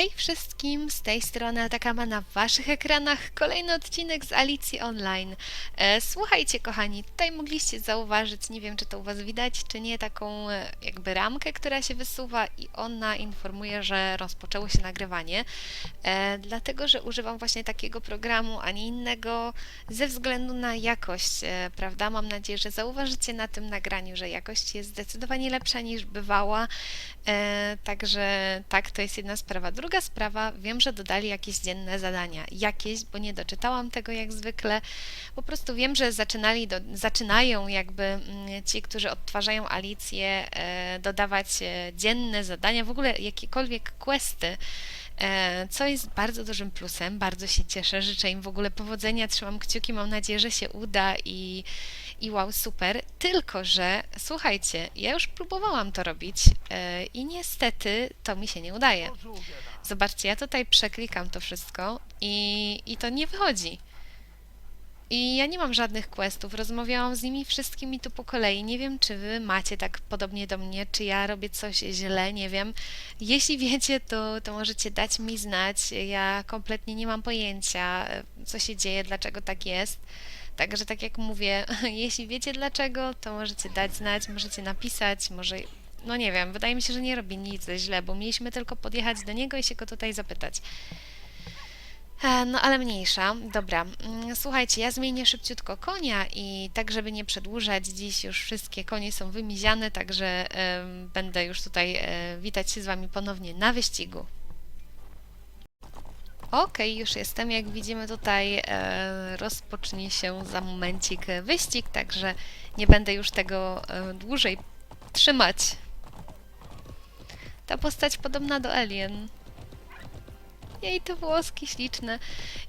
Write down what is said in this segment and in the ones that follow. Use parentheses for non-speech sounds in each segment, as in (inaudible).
Hej wszystkim, z tej strony Atakama na waszych ekranach kolejny odcinek z Alicji Online. E, słuchajcie kochani, tutaj mogliście zauważyć, nie wiem czy to u was widać, czy nie, taką e, jakby ramkę, która się wysuwa i ona informuje, że rozpoczęło się nagrywanie. E, dlatego, że używam właśnie takiego programu, a nie innego, ze względu na jakość, prawda? Mam nadzieję, że zauważycie na tym nagraniu, że jakość jest zdecydowanie lepsza niż bywała. Także tak, to jest jedna sprawa. Druga sprawa, wiem, że dodali jakieś dzienne zadania. Jakieś, bo nie doczytałam tego jak zwykle. Po prostu wiem, że zaczynali do, zaczynają jakby mm, ci, którzy odtwarzają Alicję, e, dodawać e, dzienne zadania, w ogóle jakiekolwiek questy. E, Co jest bardzo dużym plusem, bardzo się cieszę, życzę im w ogóle powodzenia, trzymam kciuki, mam nadzieję, że się uda i, i wow, super. Tylko, że słuchajcie, ja już próbowałam to robić e, i niestety to mi się nie udaje. Zobaczcie, ja tutaj przeklikam to wszystko i, i to nie wychodzi. I ja nie mam żadnych questów, rozmawiałam z nimi wszystkimi tu po kolei. Nie wiem, czy wy macie tak podobnie do mnie, czy ja robię coś źle, nie wiem. Jeśli wiecie, to, to możecie dać mi znać. Ja kompletnie nie mam pojęcia, e, co się dzieje, dlaczego tak jest. Także tak jak mówię, (laughs) jeśli wiecie dlaczego, to możecie dać znać, możecie napisać, może, no nie wiem, wydaje mi się, że nie robi nic źle, bo mieliśmy tylko podjechać do niego i się go tutaj zapytać. E, No ale mniejsza. Dobra, mm, słuchajcie, ja zmienię szybciutko konia i tak, żeby nie przedłużać, dziś już wszystkie konie są wymiziane, także em, będę już tutaj e, witać się z Wami ponownie na wyścigu. Okej, już jestem. Jak widzimy tutaj e, rozpocznie się za momencik wyścig, także nie będę już tego e, dłużej trzymać. Ta postać podobna do Alien. Jej, te włoski śliczne.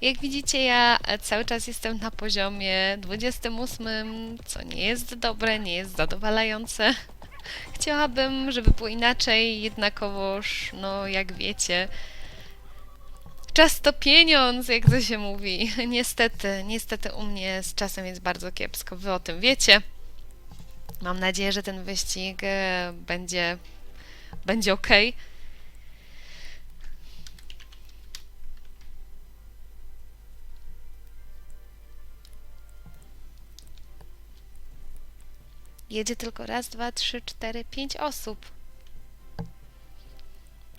Jak widzicie, ja e, cały czas jestem na poziomie 28, co nie jest dobre, nie jest zadowalające. (laughs) Chciałabym, żeby było inaczej, jednakowoż, no jak wiecie, czas to pieniądz, jak to się mówi. (laughs) Niestety, niestety u mnie z czasem jest bardzo kiepsko, wy o tym wiecie. Mam nadzieję, że ten wyścig e, będzie, będzie ok. Jedzie tylko raz, dwa, trzy, cztery, pięć osób.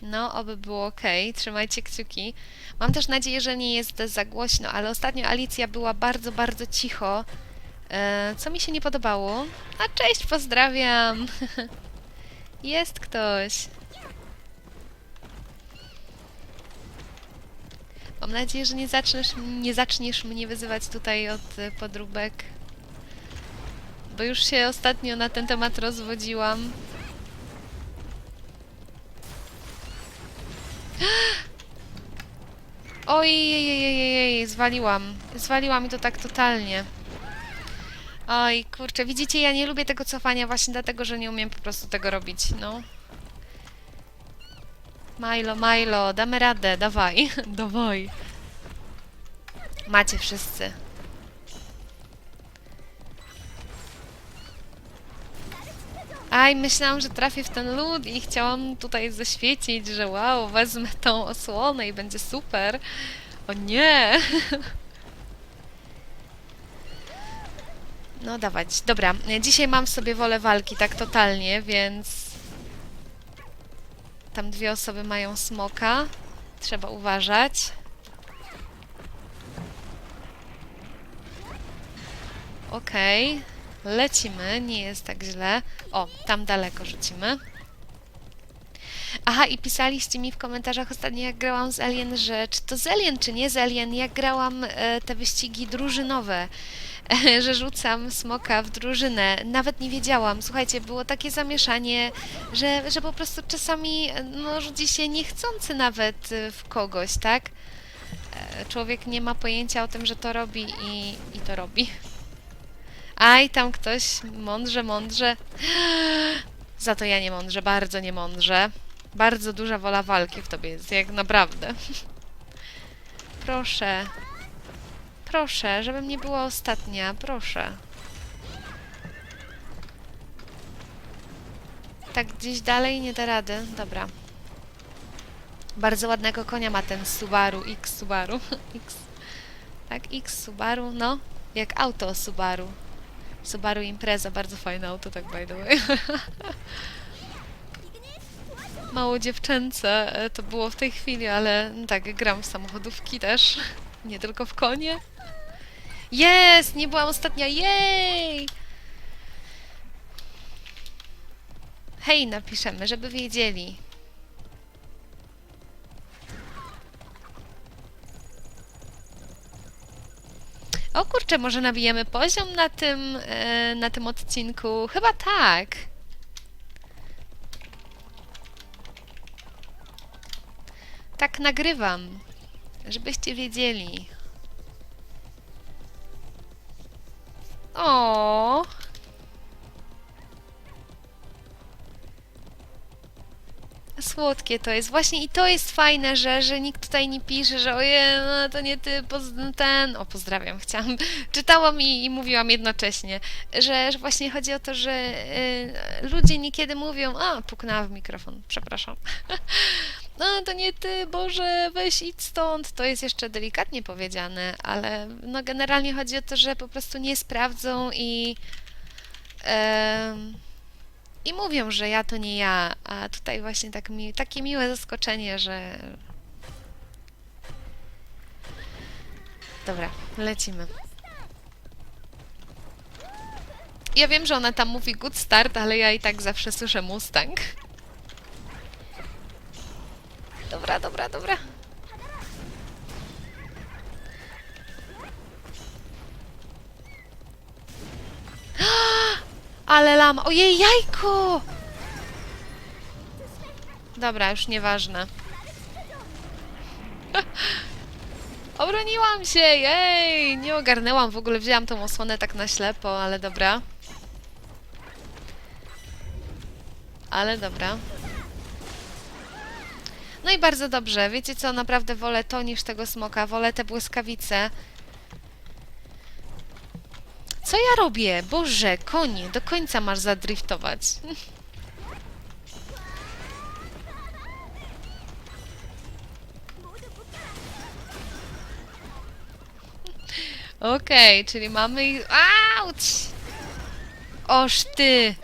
No, oby było ok. Trzymajcie kciuki. Mam też nadzieję, że nie jest za głośno, ale ostatnio Alicja była bardzo, bardzo cicho, e, co mi się nie podobało. A cześć, pozdrawiam. (laughs) jest ktoś. Mam nadzieję, że nie zaczniesz, nie zaczniesz mnie wyzywać tutaj od e, podróbek. Bo już się ostatnio na ten temat rozwodziłam. Ojej, zwaliłam. Zwaliłam i to tak totalnie. Oj, kurczę, widzicie, ja nie lubię tego cofania właśnie dlatego, że nie umiem po prostu tego robić, no. Milo, Milo, damy radę, dawaj, (laughs) dawaj. Macie wszyscy. Aj, myślałam, że trafię w ten lód i chciałam tutaj zaświecić, że wow, wezmę tą osłonę i będzie super. O nie! (laughs) No dawać. Dobra, dzisiaj mam sobie wolę walki tak totalnie, więc tam dwie osoby mają smoka. Trzeba uważać. Okej. Lecimy, nie jest tak źle. O, tam daleko rzucimy. Aha, i pisaliście mi w komentarzach ostatnio, jak grałam z Alien, że czy to z Alien, czy nie z Alien, jak grałam e, te wyścigi drużynowe, e, (laughs) że rzucam smoka w drużynę. Nawet nie wiedziałam. Słuchajcie, było takie zamieszanie, że, że po prostu czasami e, no, rzuci się niechcący nawet e, w kogoś, tak? E, człowiek nie ma pojęcia o tym, że to robi i, i to robi. Aj, tam ktoś mądrze, mądrze. (gasps) Za to ja nie mądrze, bardzo nie mądrze. Bardzo duża wola walki w tobie jest, jak naprawdę. (laughs) Proszę. Proszę, żebym nie była ostatnia, proszę. Tak gdzieś dalej nie da rady. Dobra. Bardzo ładnego konia ma ten Subaru, X Subaru. (laughs) X. Tak, X Subaru, no. Jak auto Subaru. Subaru Impreza, bardzo fajne auto, tak by the way. (laughs) Mało dziewczęce e, to było w tej chwili, ale tak, gram w samochodówki też. (laughs) Nie tylko w konie. Jest! Nie byłam ostatnia, jej! Hej, napiszemy, żeby wiedzieli. Kurczę, może nabijemy poziom na tym, e, na tym odcinku? Chyba tak. Tak nagrywam, żebyście wiedzieli. O. Słodkie to jest. Właśnie i to jest fajne, że, że nikt tutaj nie pisze, że oje, no to nie ty, poz, ten... O, pozdrawiam, chciałam. (laughs) Czytałam i, i mówiłam jednocześnie, że, że właśnie chodzi o to, że y, ludzie niekiedy mówią, a, puknęła w mikrofon, przepraszam. (laughs) No, to nie ty, Boże, weź idź stąd. To jest jeszcze delikatnie powiedziane, ale no generalnie chodzi o to, że po prostu nie sprawdzą i... em, i mówią, że ja to nie ja, a tutaj właśnie tak mi, takie miłe zaskoczenie, że... Dobra, lecimy. Ja wiem, że ona tam mówi good start, ale ja i tak zawsze słyszę Mustang. Dobra, dobra, dobra. Ale lama. Ojej, jajko! Dobra, już nieważne. (laughs) Obroniłam się, jej! Nie ogarnęłam w ogóle, wzięłam tą osłonę tak na ślepo, ale dobra. Ale dobra. No i bardzo dobrze. Wiecie co, naprawdę wolę to niż tego smoka. Wolę te błyskawice. Co ja robię? Boże, konie, do końca masz zadriftować. Okej, czyli mamy. Auć! Oż ty!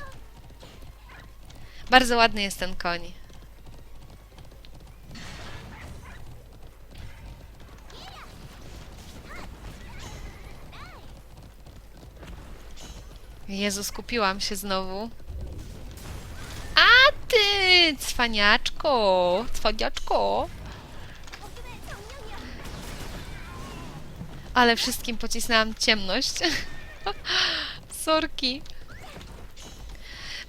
Bardzo ładny jest ten koń. Jezu, skupiłam się znowu. A ty, cwaniaczko, cwaniaczko. Ale wszystkim pocisnęłam ciemność. (laughs) Sorki.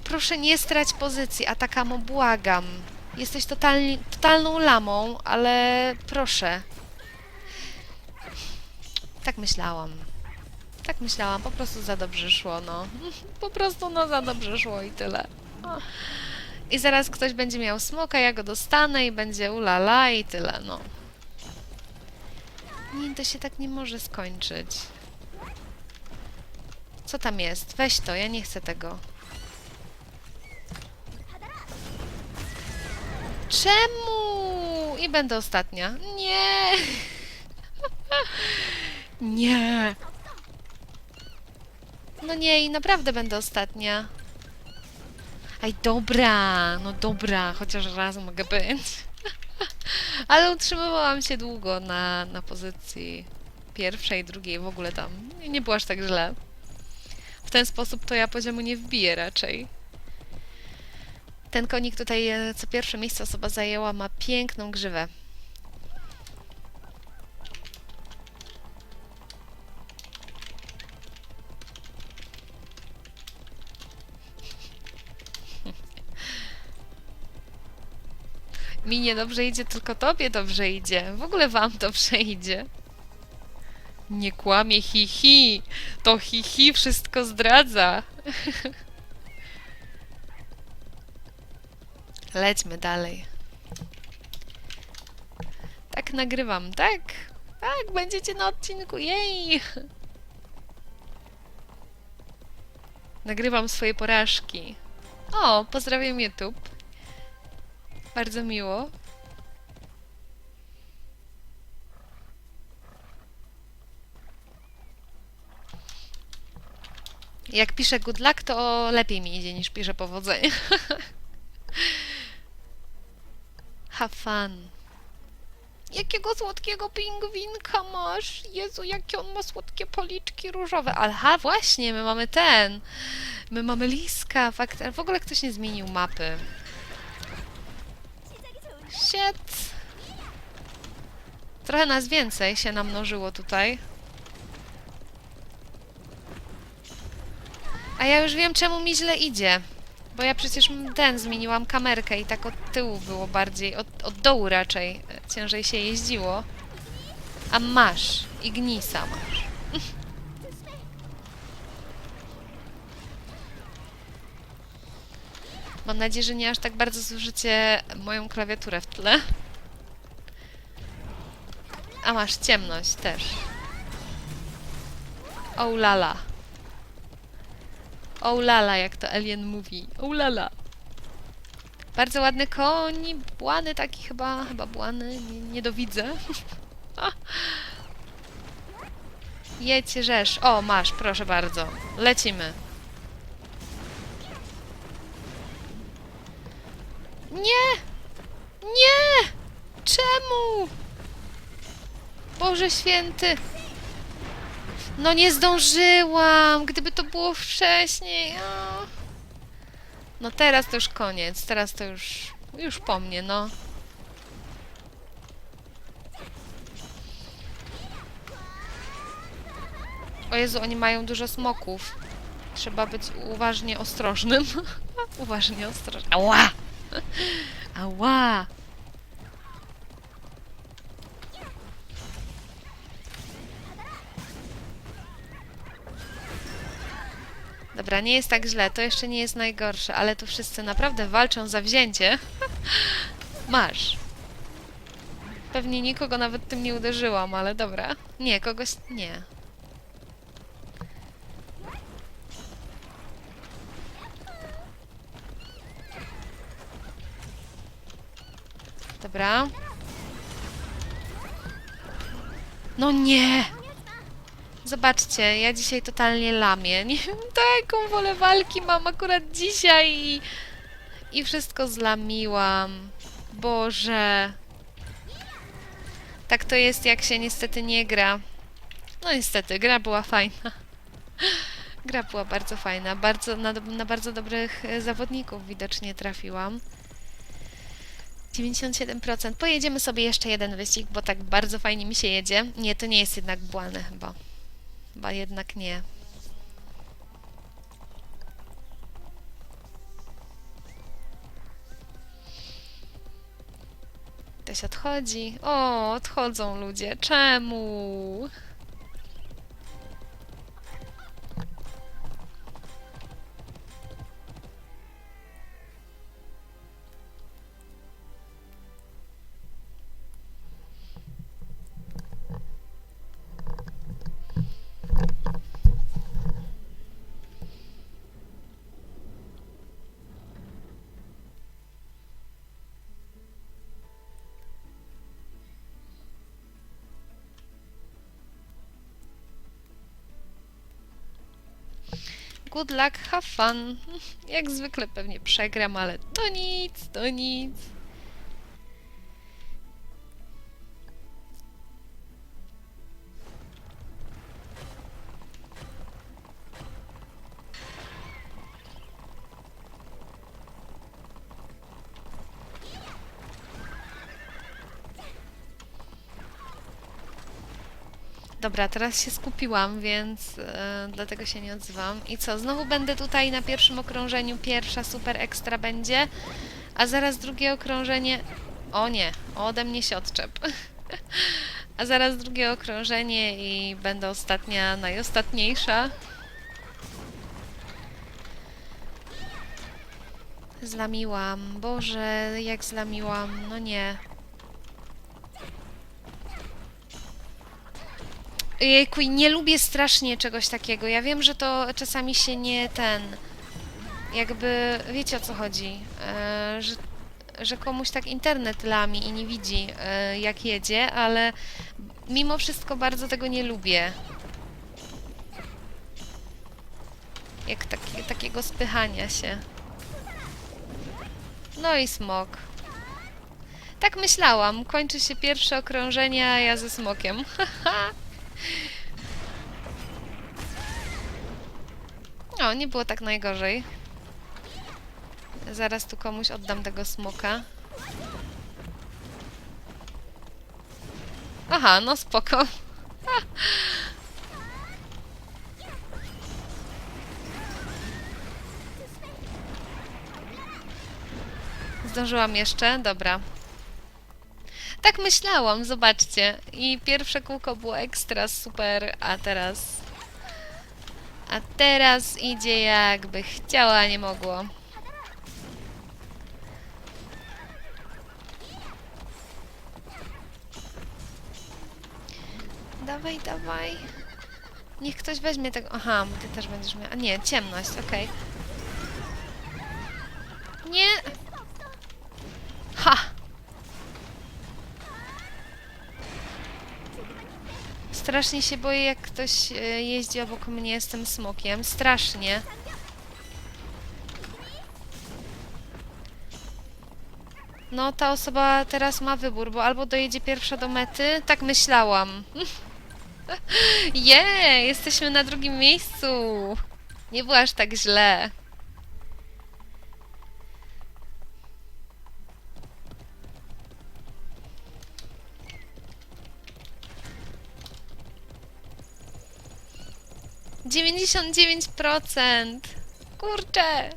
Proszę nie strać pozycji, Atakamo, błagam. Jesteś totalnie, totalną lamą, ale proszę. Tak myślałam. Tak myślałam, po prostu za dobrze szło, no. (laughs) Po prostu no za dobrze szło i tyle. I zaraz ktoś będzie miał smoka, ja go dostanę i będzie ulala i tyle, no. Nie, to się tak nie może skończyć. Co tam jest? Weź to, ja nie chcę tego. Czemu? I będę ostatnia. Nie! (laughs) Nie! No nie, i naprawdę będę ostatnia. Aj, dobra, no dobra, chociaż raz mogę być. (laughs) Ale utrzymywałam się długo na, na pozycji pierwszej, drugiej, w ogóle tam. Nie, było aż tak źle. W ten sposób to ja poziomu nie wbiję raczej. Ten konik tutaj, e, co pierwsze miejsce osoba zajęła, ma piękną grzywę. Mi nie dobrze idzie, tylko tobie dobrze idzie. W ogóle wam dobrze idzie. Nie kłamie, hi hi. To hi hi wszystko zdradza. (laughs) Lećmy dalej. Tak nagrywam, tak? Tak, będziecie na odcinku, jej! (laughs) Nagrywam swoje porażki. O, pozdrawiam YouTube. Bardzo miło. Jak piszę good luck, to lepiej mi idzie niż piszę powodzenie. (laughs) Have fun. Jakiego słodkiego pingwinka masz? Jezu, jakie on ma słodkie policzki różowe. Aha, właśnie, my mamy ten. My mamy liska. Fakt, w ogóle ktoś nie zmienił mapy. Shit. Trochę nas więcej się namnożyło tutaj. A ja już wiem, czemu mi źle idzie. Bo ja przecież ten zmieniłam kamerkę i tak od tyłu było bardziej, od, od dołu raczej ciężej się jeździło. A masz. Ignisa masz. Mam nadzieję, że nie aż tak bardzo zużycie moją klawiaturę w tle. A masz ciemność też. O lala. O lala, jak to Alien mówi. O lala. Bardzo ładny koń, błany taki chyba, chyba błany, nie, nie dowidzę. (laughs) Jedź, rzesz. O, masz, proszę bardzo. Lecimy. Nie! Nie! Czemu? Boże święty! No nie zdążyłam! Gdyby to było wcześniej. O. No teraz to już koniec. Teraz to już... Już po mnie, no. O Jezu, oni mają dużo smoków. Trzeba być uważnie ostrożnym. (laughs) uważnie ostrożnym. Ała! Ała! Dobra, nie jest tak źle, to jeszcze nie jest najgorsze, ale tu wszyscy naprawdę walczą za wzięcie. (laughs) Masz. Pewnie nikogo nawet tym nie uderzyłam, ale dobra. Nie, kogoś... nie. Dobra. No nie! Zobaczcie, ja dzisiaj totalnie lamię. Nie wiem, (laughs) taką wolę walki mam akurat dzisiaj i, i wszystko zlamiłam. Boże. Tak to jest, jak się niestety nie gra. No niestety, gra była fajna. (laughs) Gra była bardzo fajna. Bardzo, na, na bardzo dobrych e, zawodników widocznie trafiłam. 97%. Pojedziemy sobie jeszcze jeden wyścig, bo tak bardzo fajnie mi się jedzie. Nie, to nie jest jednak błane chyba. Chyba jednak nie. Ktoś odchodzi. O, odchodzą ludzie. Czemu? Good luck, have fun. Jak zwykle pewnie przegram, ale to nic, to nic. Dobra, teraz się skupiłam, więc e, dlatego się nie odzywam. I co, znowu będę tutaj na pierwszym okrążeniu, pierwsza super ekstra będzie, a zaraz drugie okrążenie... O nie, ode mnie się odczep. (laughs) a zaraz drugie okrążenie i będę ostatnia, najostatniejsza. Zlamiłam, Boże, jak zlamiłam, no nie. Jejku, nie lubię strasznie czegoś takiego. Ja wiem, że to czasami się nie ten. Jakby wiecie o co chodzi. E, że, że komuś tak internet lami i nie widzi, e, jak jedzie, ale mimo wszystko bardzo tego nie lubię. Jak taki, takiego spychania się. No i smok. Tak myślałam. Kończy się pierwsze okrążenie, a ja ze smokiem. (laughs) O, nie było tak najgorzej. Zaraz tu komuś oddam tego smoka. Aha, no spoko. (laughs) Zdążyłam jeszcze? Dobra. Tak myślałam, zobaczcie. I pierwsze kółko było ekstra super, a teraz... A teraz idzie jakby chciała, a nie mogło. Dawaj, dawaj. Niech ktoś weźmie tego... Aha, ty też będziesz miał... A nie, ciemność, okej. Nie! Strasznie się boję, jak ktoś e, jeździ obok mnie z tym smokiem. Strasznie. No, ta osoba teraz ma wybór, bo albo dojedzie pierwsza do mety, tak myślałam. (laughs) Je, jesteśmy na drugim miejscu. Nie było aż tak źle. Dziewięćdziesiąt dziewięć procent. Kurczę.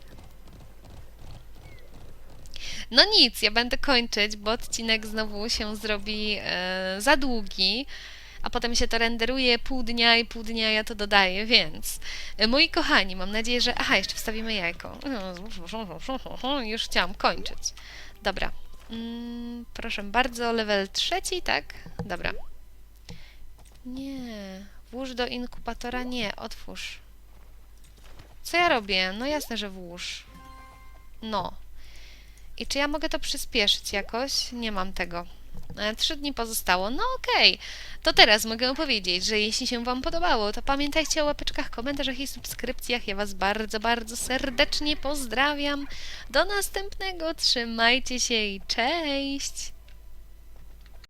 No nic, ja będę kończyć, bo odcinek znowu się zrobi e, za długi, a potem się to renderuje pół dnia i pół dnia ja to dodaję, więc e, moi kochani, mam nadzieję, że... Aha, jeszcze wstawimy jajko. (laughs) Już chciałam kończyć. Dobra. Mm, proszę bardzo, level trzeci, tak? Dobra. Nie. Włóż do inkubatora? Nie, otwórz. Co ja robię? No jasne, że włóż. No. I czy ja mogę to przyspieszyć jakoś? Nie mam tego. E, Trzy dni pozostało. No okej. To teraz mogę powiedzieć, że jeśli się Wam podobało, to pamiętajcie o łapeczkach, komentarzach i subskrypcjach. Ja Was bardzo, bardzo serdecznie pozdrawiam. Do następnego. Trzymajcie się i cześć!